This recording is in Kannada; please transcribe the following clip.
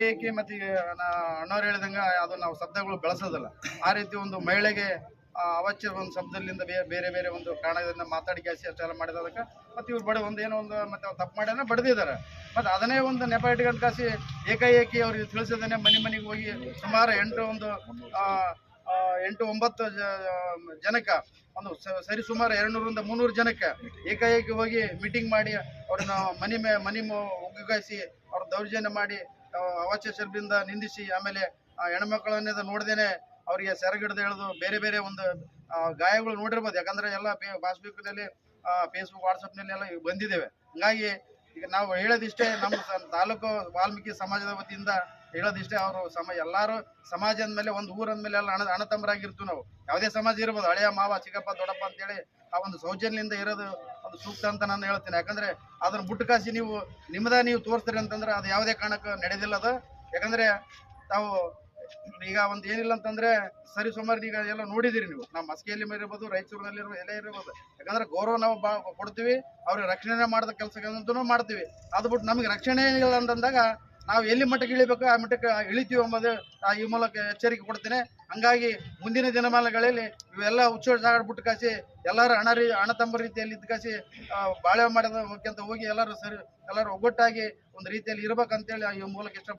ಏಕೆ ಮತ್ತೆ ಅಣ್ಣವ್ರು ಹೇಳಿದಂಗ ಅದು ನಾವು ಶಬ್ದಗಳು ಬಳಸೋದಿಲ್ಲ. ಆ ರೀತಿ ಒಂದು ಮಹಿಳೆಗೆ ಆ, ಒಂದು ಶಬ್ದದಿಂದ ಬೇರೆ ಬೇರೆ ಒಂದು ಕಾರಣದಿಂದ ಮಾತಾಡಿ ಗ್ಯಾಸಿ ಅಷ್ಟೆಲ್ಲ ಮಾಡಿದದಕ್ಕೆ ಮತ್ತೆ ಇವ್ರು ಬಡ ಒಂದು ಏನೋ ಒಂದು ಮತ್ತೆ ಅವ್ರು ತಪ್ಪು ಮಾಡ್ಯಾನ ಬಡ್ದಿದ್ದಾರೆ ಮತ್ತೆ ಅದನ್ನೇ ಒಂದು ನೆಪ ಇಟ್ಕೊಂಡು ಕಾಸಿ ಏಕಾಏಕಿ ಅವ್ರಿಗೆ ತಿಳಿಸೋದನ್ನೇ ಮನೆ ಮನೆಗೆ ಹೋಗಿ ಸುಮಾರು ಎಂಟು ಒಂದು ಎಂಟು ಒಂಬತ್ತು ಜನಕ್ಕೆ ಒಂದು ಸರಿ ಸುಮಾರು ಎರಡ್ನೂರಿಂದ ಮುನ್ನೂರು ಜನಕ್ಕೆ ಏಕಾಏಕಿ ಹೋಗಿ ಮೀಟಿಂಗ್ ಮಾಡಿ ಅವ್ರನ್ನ ಮನೆ ಮನೆ ಉಗ್ಗಾಯಿಸಿ ಅವ್ರ ದೌರ್ಜನ್ಯ ಮಾಡಿ ಆ, ಅವಾಚ್ಯ ಶಬ್ದದಿಂದ ನಿಂದಿಸಿ ಆಮೇಲೆ ಆ ಹೆಣ್ಮಕ್ಳನ್ನೆಲ್ಲ ನೋಡ್ದೇನೆ ಅವರಿಗೆ ಸೆರಗಿಡ್ದು ಎಳೆದು ಬೇರೆ ಬೇರೆ ಒಂದು ಗಾಯಗಳು ನೋಡಿರ್ಬೋದು. ಯಾಕಂದ್ರೆ ಎಲ್ಲ ಫೇಸ್ಬುಕ್ನಲ್ಲಿ ಫೇಸ್ಬುಕ್ ವಾಟ್ಸಪ್ನಲ್ಲಿ ಎಲ್ಲ ಬಂದಿದ್ದೇವೆ. ಹಂಗಾಗಿ ಈಗ ನಾವು ಹೇಳೋದಿಷ್ಟೇ ನಮ್ಮ ತಾಲೂಕು ವಾಲ್ಮೀಕಿ ಸಮಾಜದ ವತಿಯಿಂದ ಹೇಳೋದಿಷ್ಟೇ ಅವರು ಸಮ ಎಲ್ಲಾರು ಸಮಾಜ ಅಂದಮೇಲೆ ಒಂದು ಊರಂದ್ಮೇಲೆ ಎಲ್ಲ ಅಣ ಅಣತಂಬರಾಗಿರ್ತೀವಿ ನಾವು. ಯಾವುದೇ ಸಮಾಜ ಇರ್ಬೋದು. ಹಳೆಯ ಮಾವ ಚಿಕ್ಕಪ್ಪ ದೊಡ್ಡಪ್ಪ ಅಂತೇಳಿ ಆ ಒಂದು ಸೌಜನ್ಯದಿಂದ ಇರೋದು ಒಂದು ಸೂಕ್ತ ಅಂತ ನಾನು ಹೇಳ್ತೀನಿ. ಯಾಕಂದ್ರೆ ಅದನ್ನ ಬುಟ್ಟು ಕಾಸಿ ನೀವು ನಿಮ್ಮದ ನೀವು ತೋರಿಸ್ತೀರಿ ಅಂತಂದ್ರೆ ಅದು ಯಾವುದೇ ಕಾರಣಕ್ಕೆ ನಡೆದಿಲ್ಲ ಅದು. ಯಾಕಂದ್ರೆ ತಾವು ಈಗ ಒಂದು ಏನಿಲ್ಲ ಅಂತಂದ್ರೆ ಸರಿ ಸುಮಾರು ಈಗ ಎಲ್ಲ ನೋಡಿದಿರಿ ನೀವು. ನಮ್ಮ ಮಸ್ಕಿಯಲ್ಲಿ ರಾಯಚೂರಿನಲ್ಲಿ ಇರ್ಬೋದು, ಎಲ್ಲ ಇರ್ಬೋದು. ಯಾಕಂದ್ರೆ ಗೌರವ ನಾವು ಬಾ ಕೊಡ್ತೀವಿ. ಅವ್ರಿಗೆ ರಕ್ಷಣೆ ಮಾಡಿದ ಕೆಲಸಗಳಂತೂ ಮಾಡ್ತೀವಿ. ಅದು ಬಿಟ್ಟು ನಮಗೆ ರಕ್ಷಣೆ ಇಲ್ಲ ಅಂತಂದಾಗ ನಾವು ಎಲ್ಲಿ ಮಟ್ಟಕ್ಕೆ ಇಳಿಬೇಕು, ಆ ಮಟ್ಟಕ್ಕೆ ಇಳಿತೀವಿ ಎಂಬುದು ಈ ಮೂಲಕ ಎಚ್ಚರಿಕೆ ಕೊಡ್ತೇನೆ. ಹಂಗಾಗಿ ಮುಂದಿನ ದಿನಮಾನಗಳಲ್ಲಿ ಇವೆಲ್ಲ ಹುಚ್ಚೋಡ್ ಸಾಗಾಡ್ಬಿಟ್ಟು ಕಾಸಿ, ಎಲ್ಲರೂ ಹಣ ರೀ, ಹಣ ತಮ್ಮ ರೀತಿಯಲ್ಲಿ ಇದ್ದು ಕಾಸಿ ಬಾಳೆ ಮಾಡೋದಕ್ಕಿಂತ ಹೋಗಿ ಎಲ್ಲರೂ ಸರಿ, ಎಲ್ಲರೂ ಒಗ್ಗಟ್ಟಾಗಿ ಒಂದು ರೀತಿಯಲ್ಲಿ ಇರ್ಬೇಕಂತೇಳಿ ಈ ಮೂಲಕ ಇಷ್ಟ